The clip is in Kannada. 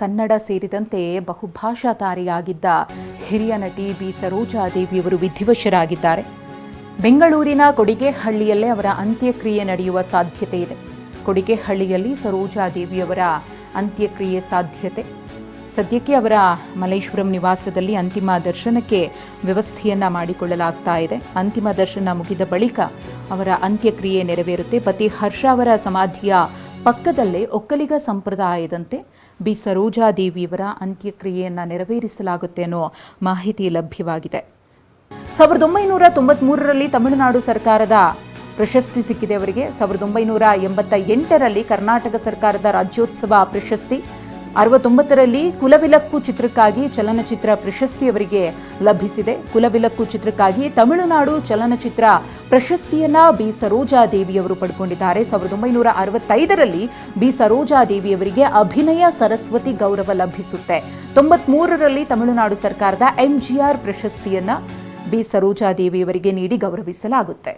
ಕನ್ನಡ ಸೇರಿದಂತೆ ಬಹುಭಾಷಾ ತಾರೆಯಾಗಿದ್ದ ಹಿರಿಯ ನಟಿ ಬಿ ಸರೋಜಾದೇವಿಯವರು ವಿಧಿವಶರಾಗಿದ್ದಾರೆ. ಬೆಂಗಳೂರಿನ ಕೊಡಿಗೆಹಳ್ಳಿಯಲ್ಲೇ ಅವರ ಅಂತ್ಯಕ್ರಿಯೆ ನಡೆಯುವ ಸಾಧ್ಯತೆ ಇದೆ. ಕೊಡಿಗೆಹಳ್ಳಿಯಲ್ಲಿ ಸರೋಜಾದೇವಿಯವರ ಅಂತ್ಯಕ್ರಿಯೆ ಸಾಧ್ಯತೆ. ಸದ್ಯಕ್ಕೆ ಅವರ ಮಲ್ಲೇಶ್ವರಂ ನಿವಾಸದಲ್ಲಿ ಅಂತಿಮ ದರ್ಶನಕ್ಕೆ ವ್ಯವಸ್ಥೆಯನ್ನ ಮಾಡಿಕೊಳ್ಳಲಾಗ್ತಾ ಇದೆ. ಅಂತಿಮ ದರ್ಶನ ಮುಗಿದ ಬಳಿಕ ಅವರ ಅಂತ್ಯಕ್ರಿಯೆ ನೆರವೇರುತ್ತೆ. ಪತಿ ಹರ್ಷ ಅವರ ಸಮಾಧಿಯ ಪಕ್ಕದಲ್ಲೇ ಒಕ್ಕಲಿಗ ಸಂಪ್ರದಾಯದಂತೆ ಬಿ ಸರೋಜಾದೇವಿಯವರ ಅಂತ್ಯಕ್ರಿಯೆಯನ್ನು ನೆರವೇರಿಸಲಾಗುತ್ತೆ ಅನ್ನೋ ಮಾಹಿತಿ ಲಭ್ಯವಾಗಿದೆ. ಸಾವಿರದ ಒಂಬೈನೂರ ತೊಂಬತ್ಮೂರರಲ್ಲಿ ತಮಿಳುನಾಡು ಸರ್ಕಾರದ ಪ್ರಶಸ್ತಿ ಸಿಕ್ಕಿದೆ ಅವರಿಗೆ. ಸಾವಿರದ ಒಂಬೈನೂರ ಎಂಬತ್ತ ಎಂಟರಲ್ಲಿ ಕರ್ನಾಟಕ ಸರ್ಕಾರದ ರಾಜ್ಯೋತ್ಸವ ಪ್ರಶಸ್ತಿ. ಅರವತ್ತೊಂಬತ್ತರಲ್ಲಿ ಕುಲವಿಲಕ್ಕು ಚಿತ್ರಕ್ಕಾಗಿ ಚಲನಚಿತ್ರ ಪ್ರಶಸ್ತಿಯವರಿಗೆ ಲಭಿಸಿದೆ. ಕುಲವಿಲಕ್ಕು ಚಿತ್ರಕ್ಕಾಗಿ ತಮಿಳುನಾಡು ಚಲನಚಿತ್ರ ಪ್ರಶಸ್ತಿಯನ್ನ ಬಿ. ಸರೋಜಾದೇವಿಯವರು ಪಡ್ಕೊಂಡಿದ್ದಾರೆ. ಸಾವಿರದ ಒಂಬೈನೂರ ಅರವತ್ತೈದರಲ್ಲಿ ಬಿ. ಸರೋಜಾದೇವಿಯವರಿಗೆ ಅಭಿನಯ ಸರಸ್ವತಿ ಗೌರವ ಲಭಿಸುತ್ತೆ. ತೊಂಬತ್ಮೂರರಲ್ಲಿ ತಮಿಳುನಾಡು ಸರ್ಕಾರದ ಎಂಜಿಆರ್ ಪ್ರಶಸ್ತಿಯನ್ನ ಬಿ. ಸರೋಜಾದೇವಿಯವರಿಗೆ ನೀಡಿ ಗೌರವಿಸಲಾಗುತ್ತೆ.